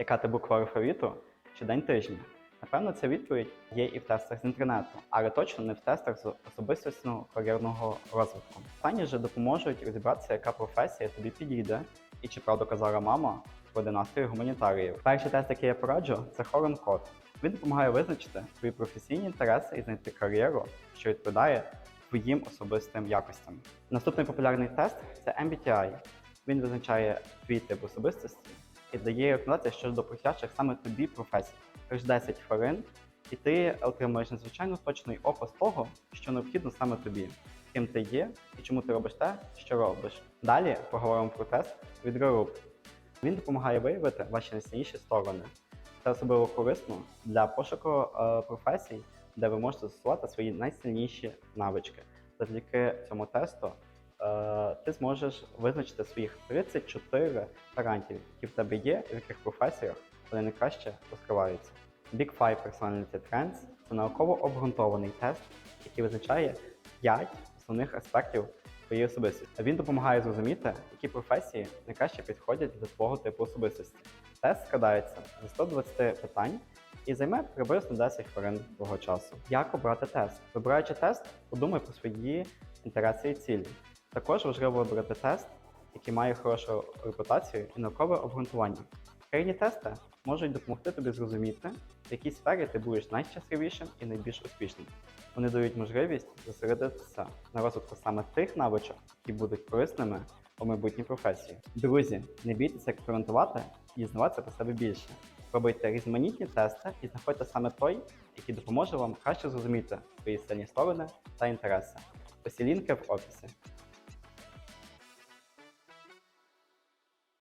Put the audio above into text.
Яка ти буква алфавіту чи день тижня? Напевно, ця відповідь є і в тестах з інтернету, але точно не в тестах з особистісного кар'єрного розвитку. Останні же допоможуть розібратися, яка професія тобі підійде, і чи правду казала мама про династію гуманітаріїв. Перший тест, який я пораджу, це Хорон Код. Він допомагає визначити свої професійні інтереси і знайти кар'єру, що відповідає твоїм особистим якостям. Наступний популярний тест це MBTI. Він визначає твій тип особистості і дає рекомендації щодо присвячених саме тобі професій. Тож 10 хвилин, і ти отримаєш надзвичайно точний опис того, що необхідно саме тобі, ким ти є і чому ти робиш те, що робиш. Далі поговоримо про тест від Group. Він допомагає виявити ваші найсильніші сторони. Це особливо корисно для пошуку е, професій, де ви можете застосувати свої найсильніші навички. Завдяки цьому тесту ти зможеш визначити своїх 34 талантів, які в тебе є, в яких професіях вони найкраще розкриваються. Big Five Personality Trends – це науково обґрунтований тест, який визначає 5 основних аспектів твоєї особистості. Він допомагає зрозуміти, які професії найкраще підходять для твого типу особистості. Тест складається зі 120 питань і займе приблизно 10 хвилин твого часу. Як обрати тест? Вибираючи тест, подумай про свої інтереси і цілі. Також важливо вибрати тест, який має хорошу репутацію і наукове обґрунтування. Керівні тести можуть допомогти тобі зрозуміти, в якій сфері ти будеш найщасливішим і найбільш успішним. Вони дають можливість зосередитися на розвитку саме тих навичок, які будуть корисними у майбутній професії. Друзі, не бійтеся експериментувати і дізнаватися про себе більше. Пробуйте різноманітні тести і знаходьте саме той, який допоможе вам краще зрозуміти свої сильні сторони та інтереси. Усі лінки в описі.